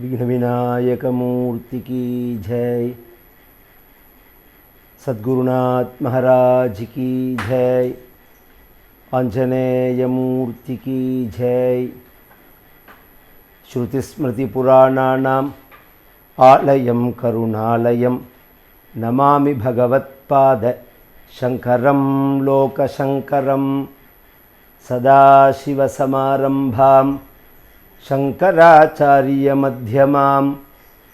विघ्नविनायकमूर्ति की जय सद्गुरुनाथ महाराज की जय आंजनेय मूर्ति की जय श्रुतिस्मृतिपुराणानाम् आलयं करुणालयं नमामि भगवत्पाद शङ्करं लोकशङ्करं सदाशिवसमारम्भां शङ्कराचार्यमध्यमाम्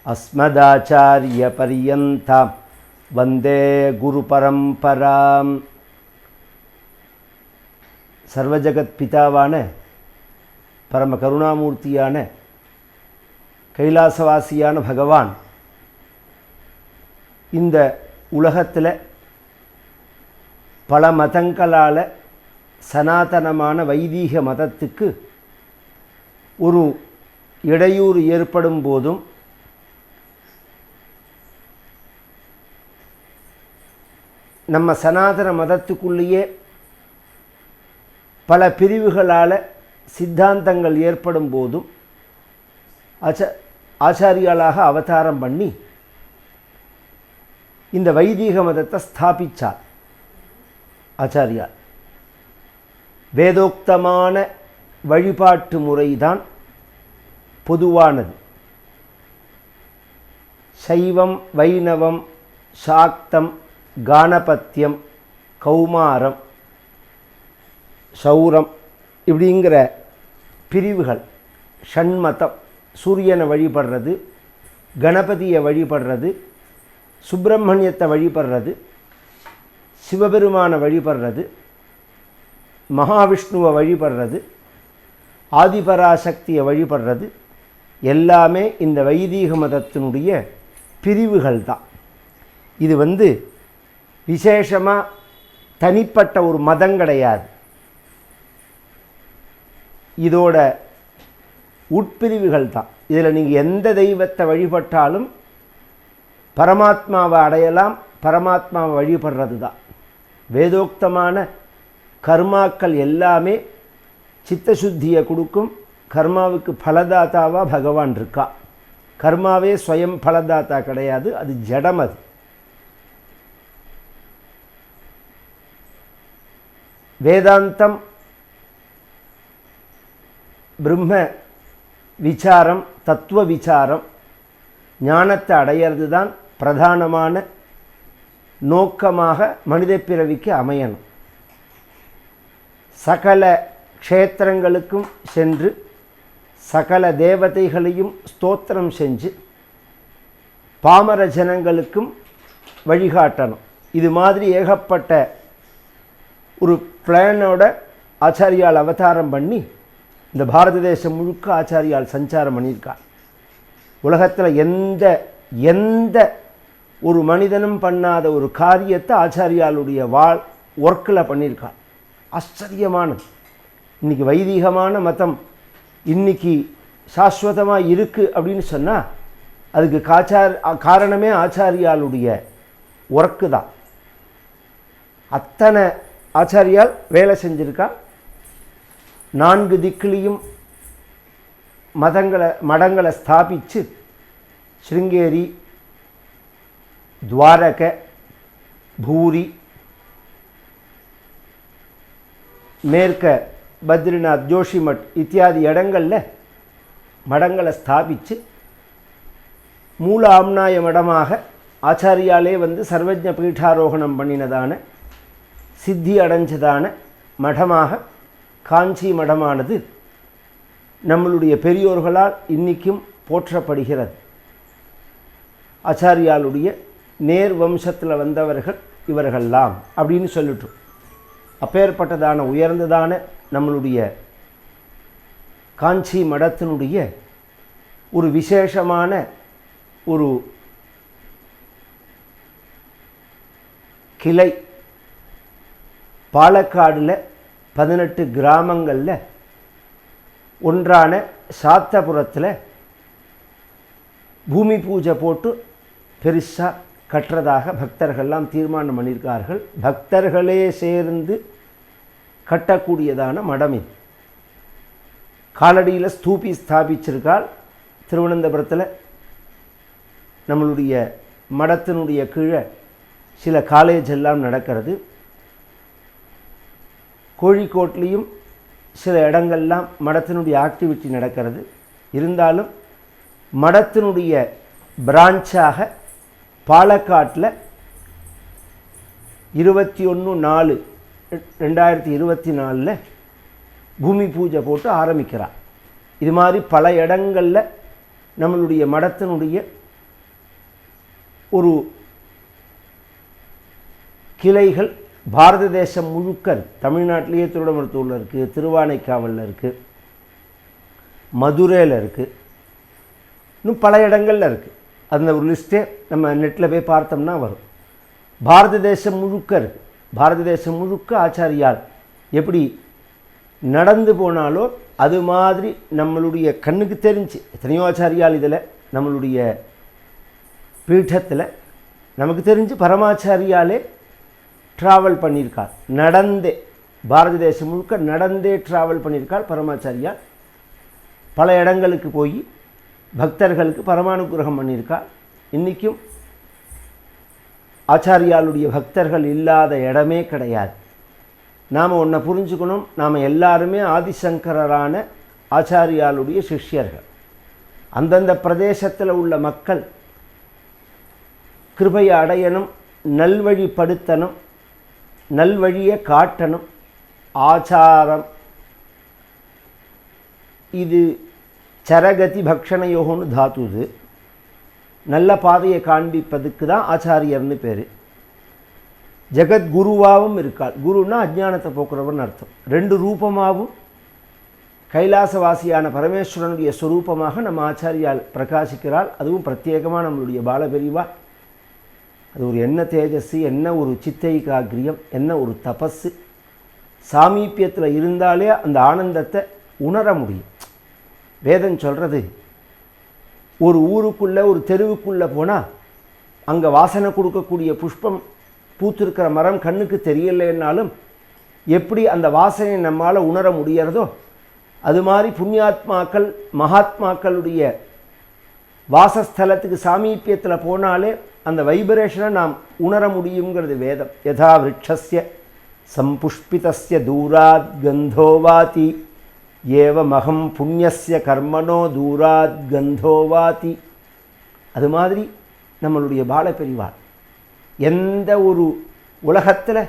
अस्मदाचार्यपर्यन्तां वन्दे குருபரம்பராம் சர்வஜகத் பிதாவான பரம கருணாமூர்த்தியான கைலாசவாசியான பகவான் இந்த உலகத்தில் பல மதங்களால் சனாதனமான வைதீக மதத்துக்கு ஒரு இடையூறு ஏற்படும் போதும் நம்ம சனாதன மதத்துக்குள்ளேயே பல பிரிவுகளால் சித்தாந்தங்கள் ஏற்படும் போதும் ஆச்ச ஆச்சாரியாளாக அவதாரம் பண்ணி இந்த வைதீக மதத்தை ஸ்தாபித்தார் ஆச்சாரியார். வேதோக்தமான வழிபாட்டு முறைதான் பொதுவானது. சைவம் வைணவம் சாக்தம் கானபத்தியம் கௌமாரம் சௌரம் இப்படிங்கிற பிரிவுகள் ஷண்மதம் சூரியனை வழிபடுறது கணபதியை வழிபடுறது சுப்பிரமணியத்தை வழிபடுறது சிவபெருமானை வழிபடுறது மகாவிஷ்ணுவை வழிபடுறது ஆதிபராசக்தியை வழிபடுறது எல்லாமே இந்த வைதீக மதத்தினுடைய பிரிவுகள் தான் இது வந்து விசேஷமாக தனிப்பட்ட ஒரு மதம் கிடையாது. இதோட உட்பிரிவுகள் தான் இதில் நீங்கள் எந்த தெய்வத்தை வழிபட்டாலும் பரமாத்மாவை அடையலாம் பரமாத்மாவை வழிபடுறது தான் வேதோக்தமான கர்மாக்கள் எல்லாமே சித்தசுத்தியை கொடுக்கும் கர்மாவுக்கு பலதாத்தாவாக பகவான் இருக்கா? கர்மாவே ஸ்வயம் பலதாத்தா கிடையாது அது ஜடம் அது. வேதாந்தம் பிரம்ம விசாரம் தத்துவ விசாரம் ஞானத்தை அடையிறது தான் பிரதானமான நோக்கமாக மனித பிறவிக்கு அமையணும். சகல க்ஷேத்திரங்களுக்கும் சென்று சகல தேவதைகளையும் ஸ்தோத்திரம் செஞ்சு பாமர ஜனங்களுக்கும் வழிகாட்டணும். இது மாதிரி ஏகப்பட்ட ஒரு பிளானோட ஆச்சாரியால் அவதாரம் பண்ணி இந்த பாரத தேசம் முழுக்க ஆச்சாரியால் சஞ்சாரம் பண்ணியிருக்கார். உலகத்தில் எந்த எந்த ஒரு மனிதனும் பண்ணாத ஒரு காரியத்தை ஆச்சாரியாளுடைய வாழ் ஒர்க்கில் பண்ணியிருக்கார். ஆச்சரியமானது. இன்றைக்கி வைதீகமான மதம் இன்றைக்கி சாஸ்வதமாக இருக்குது அப்படின்னு சொன்னால் அதுக்கு காச்சார் காரணமே ஆச்சாரியாளுடைய ஒர்க்கு தான். அத்தனை ஆச்சாரியால் வேலை செஞ்சுருக்கா? நான்கு திக்கிலையும் மதங்களை மடங்களை ஸ்தாபித்து ஸ்ருங்கேரி துவாரக பூரி மேற்க பத்ரிநாத் ஜோஷிமட் இத்தியாதி இடங்களில் மடங்களை ஸ்தாபித்து மூல ஆம்னாய மடமாக ஆச்சாரியாலே வந்து சர்வஜ பீட்டாரோகணம் பண்ணினதான சித்தி அடைஞ்சதான மடமாக காஞ்சி மடமானது நம்மளுடைய பெரியோர்களால் இன்றைக்கும் போற்றப்படுகிறது. ஆச்சாரியாளுடைய நேர் வம்சத்தில் வந்தவர்கள் இவர்கள்லாம் அப்படின்னு சொல்லிட்டோம். அப்பேற்பட்டதான உயர்ந்ததான நம்மளுடைய காஞ்சி மடத்தினுடைய ஒரு விசேஷமான ஒரு கிளை பாலக்காடில் பதினெட்டு கிராமங்களில் ஒன்றான சாத்தபுரத்தில் பூமி பூஜை போட்டு பெருசாக கட்டுறதாக பக்தர்கள்லாம் தீர்மானம் பண்ணியிருக்கார்கள். பக்தர்களே சேர்ந்து கட்டக்கூடியதான மடம் இது. காலடியில் ஸ்தூபி ஸ்தாபிச்சிருக்கால் திருவனந்தபுரத்தில் நம்மளுடைய மடத்தினுடைய கீழே சில காலேஜ் எல்லாம் நடக்கிறது. கோழிக்கோட்லேயும் சில இடங்கள்லாம் மடத்தினுடைய ஆக்டிவிட்டி நடக்கிறது. இருந்தாலும் மடத்தினுடைய பிரான்ச்சாக பாலக்காட்டில் இருபத்தி ஒன்று நாலு ரெண்டாயிரத்தி இருபத்தி நாலில் பூமி பூஜை போட்டு ஆரம்பிக்கிறார் இது மாதிரி பல இடங்களில் நம்மளுடைய மடத்தினுடைய ஒரு கிளைகள் பாரத தேசம் முழுக்க தமிழ்நாட்டிலேயே திருடமருத்தூரில் இருக்குது திருவானைக்காவலில் இருக்குது மதுரையில் இருக்குது இன்னும் பல இடங்களில் இருக்குது அந்த ஒரு லிஸ்ட்டே நம்ம நெட்டில் போய் பார்த்தோம்னா வரும். பாரத தேசம் முழுக்க இருக்குது பாரத தேசம் முழுக்க ஆச்சாரியால் எப்படி நடந்து போனாலோ அது மாதிரி நம்மளுடைய கண்ணுக்கு தெரிஞ்சு எத்தனையோ ஆச்சாரியால் இதில் நம்மளுடைய பீட்டத்தில் நமக்கு தெரிஞ்சு பரமாச்சாரியாலே ட்ராவல் பண்ணியிருக்கார் நடந்தே பாரத தேசம் முழுக்க நடந்தே ட்ராவல் பண்ணியிருக்கார் பரமாச்சாரியார். பல இடங்களுக்கு போய் பக்தர்களுக்கு பரமானுகிரகம் பண்ணியிருக்கார் இன்றைக்கும் ஆச்சாரியாளுடைய பக்தர்கள் இல்லாத இடமே கிடையாது. நாம் ஒன்றை புரிஞ்சுக்கணும். நாம் எல்லாருமே ஆதிசங்கரரான ஆச்சாரியாளுடைய சிஷ்யர்கள். அந்தந்த பிரதேசத்தில் உள்ள மக்கள் கிருபையை அடையணும் நல்வழிப்படுத்தணும் நல்வழியை காட்டணும். ஆச்சாரம். இது சரகதி பக்ஷணயோகன்னு தாத்துது நல்ல பாதையை காண்பிப்பதுக்கு தான் ஆச்சாரியர்னு பேர். ஜெகத்குருவாகவும் இருக்காள். குருன்னா அஜ்ஞானத்தை போக்குறவன் அர்த்தம். ரெண்டு ரூபமாகவும் கைலாசவாசியான பரமேஸ்வரனுடைய ஸ்வரூபமாக நம்ம ஆச்சாரியால் பிரகாசிக்கிறாள். அதுவும் பிரத்யேகமாக நம்மளுடைய பாலபெரிவா. அது ஒரு என்ன தேஜஸ் என்ன ஒரு சித்தைகாக்கிரியம் என்ன ஒரு தபஸு சாமீபியத்தில் இருந்தாலே அந்த ஆனந்தத்தை உணர முடியும். வேதம் சொல்கிறது ஒரு ஊருக்குள்ளே ஒரு தெருவுக்குள்ளே போனால் அங்கே வாசனை கொடுக்கக்கூடிய புஷ்பம் பூத்திருக்கிற மரம் கண்ணுக்கு தெரியலைன்னாலும் எப்படி அந்த வாசனை நம்மால் உணர முடியறதோ அது மாதிரி புண்ணியாத்மாக்கள் மகாத்மாக்களுடைய வாசஸ்தலத்துக்கு சாமீப்பியத்தில் போனாலே அந்த வைப்ரேஷனை நாம் உணர முடியுங்கிறது வேதம். யதா விரக்ஷஸ்ய சம்புஷ்பிதஸ்ய தூராத் கந்தோவாதி. ஏவமகம் புண்ணியஸ்ய கர்மனோ தூராத் கந்தோவாதி அது மாதிரி நம்மளுடைய பாலப்பெரிவாள் எந்த ஒரு உலகத்தில்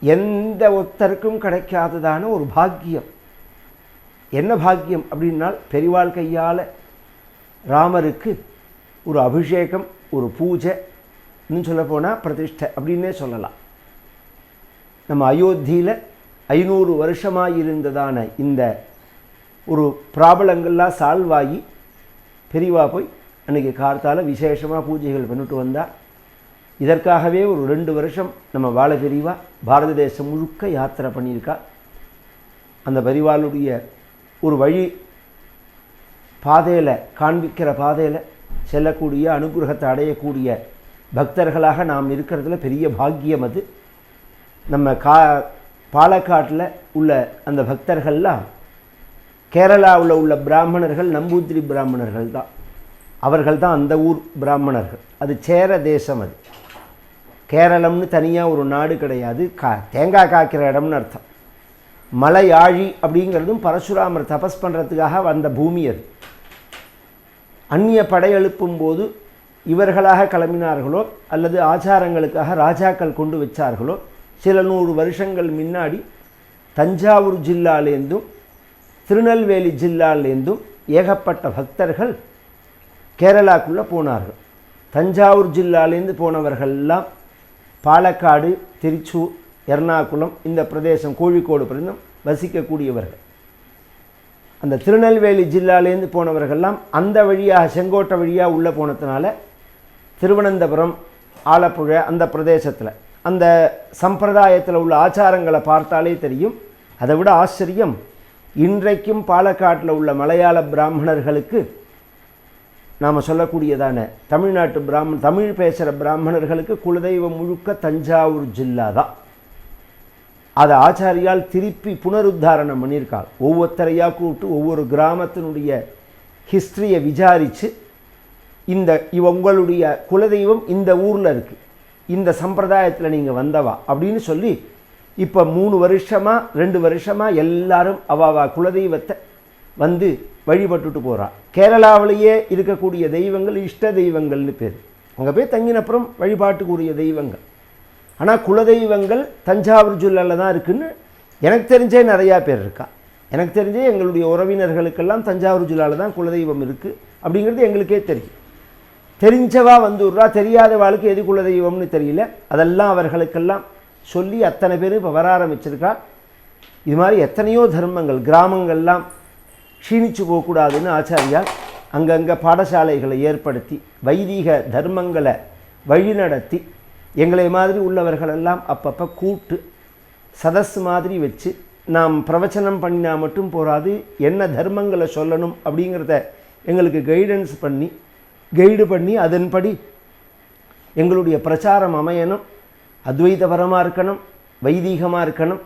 எந்த ஒருத்தருக்கும் கிடைக்காததான ஒரு பாக்கியம். என்ன பாக்கியம் அப்படின்னால் பெரிவாள் கையால் ராமருக்கு ஒரு அபிஷேகம் ஒரு பூஜை இன்னும் சொல்லப்போனால் பிரதிஷ்டை அப்படின்னே சொல்லலாம். நம்ம அயோத்தியில் ஐநூறு வருஷமாக இருந்ததான இந்த ஒரு ப்ராப்ளங்கள்லாம் சால்வ் ஆகி பெரிவா போய் அன்றைக்கி கார்த்தால விசேஷமாக பூஜைகள் பண்ணிட்டு வந்தார் இதற்காகவே ஒரு ரெண்டு வருஷம் நம்ம வாழ பெரிவா பாரத தேசம் முழுக்க யாத்திரை பண்ணியிருக்கா. அந்த பெரிவாளுடைய ஒரு வழி பாதையில் காண்பிக்கிற பாதையில் செல்லக்கூடிய அனுகிரகத்தை அடையக்கூடிய பக்தர்களாக நாம் இருக்கிறதுல பெரிய பாக்கியம் அது. நம்ம கா பாலக்காட்டில் உள்ள அந்த பக்தர்கள்லாம் கேரளாவில் உள்ள பிராமணர்கள் நம்பூத்திரி பிராமணர்கள் தான். அவர்கள் தான் அந்த ஊர் பிராமணர்கள். அது சேர தேசம் அது. கேரளம்னு தனியாக ஒரு நாடு கிடையாது. கா தேங்காய் காய்க்கிற இடம்னு அர்த்தம். மலையாழி அப்படிங்கிறதும் பரசுராமர் தபஸ் பண்ணுறதுக்காக வந்த பூமி அது. அந்நிய படையெழுப்பும் போது இவர்களாக கிளம்பினார்களோ அல்லது ஆச்சாரங்களுக்காக ராஜாக்கள் கொண்டு வச்சார்களோ சில நூறு வருஷங்கள் முன்னாடி தஞ்சாவூர் ஜில்லாலேருந்தும் திருநெல்வேலி ஜில்லாலேருந்தும் ஏகப்பட்ட பக்தர்கள் கேரளாக்குள்ளே போனார்கள். தஞ்சாவூர் ஜில்லாலேருந்து போனவர்கள்லாம் பாலக்காடு திருச்சூர் எர்ணாகுளம் இந்த பிரதேசம் கோழிக்கோடு பிரதேசம் வசிக்கக்கூடியவர்கள். அந்த திருநெல்வேலி ஜில்லாலேருந்து போனவர்கள்லாம் அந்த வழியாக செங்கோட்டை வழியாக உள்ளே போனதுனால திருவனந்தபுரம் ஆலப்புழை அந்த பிரதேசத்தில் அந்த சம்பிரதாயத்தில் உள்ள ஆச்சாரங்களை பார்த்தாலே தெரியும். அதை விட ஆச்சரியம் இன்றைக்கும் பாலக்காட்டில் உள்ள மலையாள பிராமணர்களுக்கு நாம் சொல்லக்கூடியதான தமிழ்நாட்டு பிராம தமிழ் பேசுகிற பிராமணர்களுக்கு குலதெய்வம் முழுக்க தஞ்சாவூர் ஜில்லா தான் அதை ஆச்சாரியால் திருப்பி புனருத்தாரணம் பண்ணியிருக்காள். ஒவ்வொருத்தரையாக கூப்பிட்டு ஒவ்வொரு கிராமத்தினுடைய ஹிஸ்ட்ரியை விசாரித்து இந்த இவங்களுடைய குலதெய்வம் இந்த ஊரில் இருக்குது இந்த சம்பிரதாயத்தில் நீங்கள் வந்தவா அப்படின்னு சொல்லி இப்போ மூணு வருஷமாக ரெண்டு வருஷமாக எல்லாரும் அவாவா குலதெய்வத்தை வந்து வழிபட்டுட்டு போகிறான் கேரளாவிலேயே இருக்கக்கூடிய தெய்வங்கள் இஷ்ட தெய்வங்கள்னு பேர். அங்கே போய் தங்கினப்புறம் வழிபாட்டுக்குரிய தெய்வங்கள். ஆனால் குலதெய்வங்கள் தஞ்சாவூர் ஜில்லாவில் தான் இருக்குதுன்னு எனக்கு தெரிஞ்சே நிறையா பேர் இருக்கா. எனக்கு தெரிஞ்சே எங்களுடைய உறவினர்களுக்கெல்லாம் தஞ்சாவூர் ஜில்லாவில் தான் குலதெய்வம் இருக்குது அப்படிங்கிறது எங்களுக்கே தெரியும். தெரிஞ்சவா வந்துடுறா தெரியாதவாளுக்கு எது குலதெய்வம்னு தெரியல. அதெல்லாம் அவர்களுக்கெல்லாம் சொல்லி அத்தனை பேரும் இப்போ வர ஆரம்பிச்சிருக்கா. இது மாதிரி எத்தனையோ தர்மங்கள் கிராமங்கள்லாம் க்ஷீணிச்சு போகக்கூடாதுன்னு ஆச்சாரியார் அங்கங்கே பாடசாலைகளை ஏற்படுத்தி வைதீக தர்மங்களை வழிநடத்தி எங்களை மாதிரி உள்ளவர்களெல்லாம் அப்பப்போ கூட்டு சதஸ் மாதிரி வச்சு நாம் பிரவச்சனம் பண்ணினா மட்டும் போராது என்ன தர்மங்களை சொல்லணும் அப்படிங்கிறத எங்களுக்கு கைடன்ஸ் பண்ணி கைடு பண்ணி அதன்படி எங்களுடைய பிரச்சாரம் அமையணும். அத்வைதபரமாக இருக்கணும் வைதீகமாக இருக்கணும்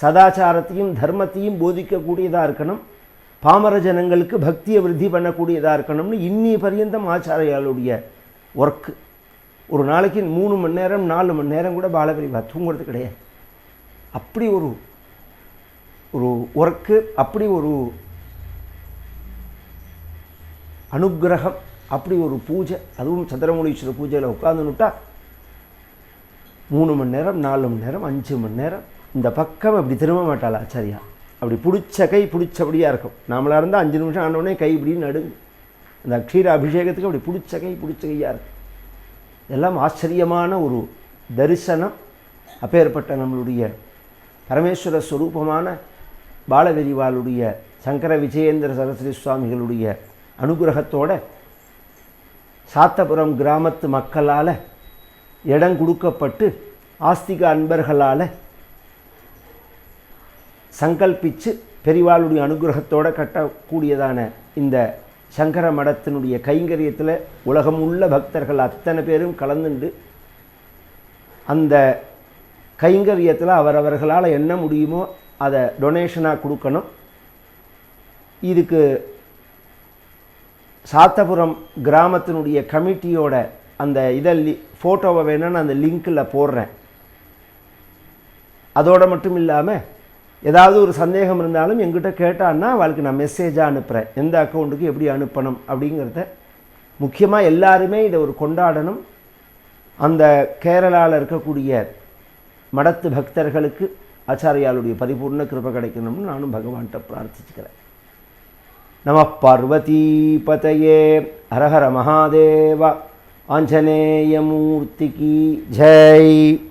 சதாச்சாரத்தையும் தர்மத்தையும் போதிக்கக்கூடியதாக இருக்கணும் பாமர ஜனங்களுக்கு பக்தியை விருத்தி பண்ணக்கூடியதாக இருக்கணும்னு இன்னி பரியந்தம் ஆச்சாரியாளுடைய ஒர்க்கு ஒரு நாளைக்கு மூணு மணி நேரம் நாலு மணி நேரம் கூட பாலபிரிவா தூங்குறது கிடையாது. அப்படி ஒரு ஒரு ஒர்க்கு அப்படி ஒரு அனுக்கிரகம் அப்படி ஒரு பூஜை அதுவும் சந்திரமுனீஸ்வர பூஜையில் உட்காந்துன்னுட்டா மூணு மணி நேரம் நாலு மணி நேரம் அஞ்சு மணி நேரம். இந்த பக்கம் அப்படி திரும்ப மாட்டாள் ஆச்சாரியா. அப்படி பிடிச்ச கை பிடிச்சபடியாக இருக்கும். நாமளாக இருந்தால் அஞ்சு நிமிஷம் ஆனவுடனே கை இப்படின்னு நடுங்கு. அந்த அக்ஷீர அபிஷேகத்துக்கு அப்படி பிடிச்ச கை பிடிச்ச கையாக இருக்கும். இதெல்லாம் ஆச்சரியமான ஒரு தரிசனம். அப்பேற்பட்ட நம்மளுடைய பரமேஸ்வர ஸ்வரூபமான பாலவெரிவாளுடைய சங்கர விஜயேந்திர சரஸ்வதி சுவாமிகளுடைய அனுகிரகத்தோட சாத்தபுரம் கிராமத்து மக்களால் இடம் கொடுக்கப்பட்டு ஆஸ்திக அன்பர்களால் சங்கல்பித்து பெரிவாளுடைய அனுகிரகத்தோடு கட்டக்கூடியதான இந்த சங்கர மடத்தினுடைய கைங்கரியத்தில் உலகம் உள்ள பக்தர்கள் அத்தனை பேரும் கலந்துண்டு அந்த கைங்கரியத்தில் அவரவர்களால் என்ன முடியுமோ அதை டொனேஷனாக கொடுக்கணும். இதுக்கு சாத்தபுரம் கிராமத்தினுடைய கமிட்டியோட அந்த இதை லி ஃபோட்டோவை வேணும்னு அந்த லிங்க்கில் போடுறேன். அதோடு மட்டும் இல்லாமல் ஏதாவது ஒரு சந்தேகம் இருந்தாலும் எங்கிட்ட கேட்டான்னா அவளுக்கு நான் மெசேஜாக அனுப்புகிறேன் எந்த அக்கௌண்ட்டுக்கு எப்படி அனுப்பணும் அப்படிங்கிறத. முக்கியமாக எல்லாருமே இதை ஒரு கொண்டாடணும். அந்த கேரளாவில் இருக்கக்கூடிய மடத்து பக்தர்களுக்கு ஆச்சாரியாளுடைய பரிபூர்ண கிருபை கிடைக்கணும்னு நானும் பகவான்கிட்ட பிரார்த்திச்சுக்கிறேன். நம பார்வதீபதையே ஹரஹர மகாதேவா. ஆஞ்சநேயமூர்த்திக்கு ஜெய்.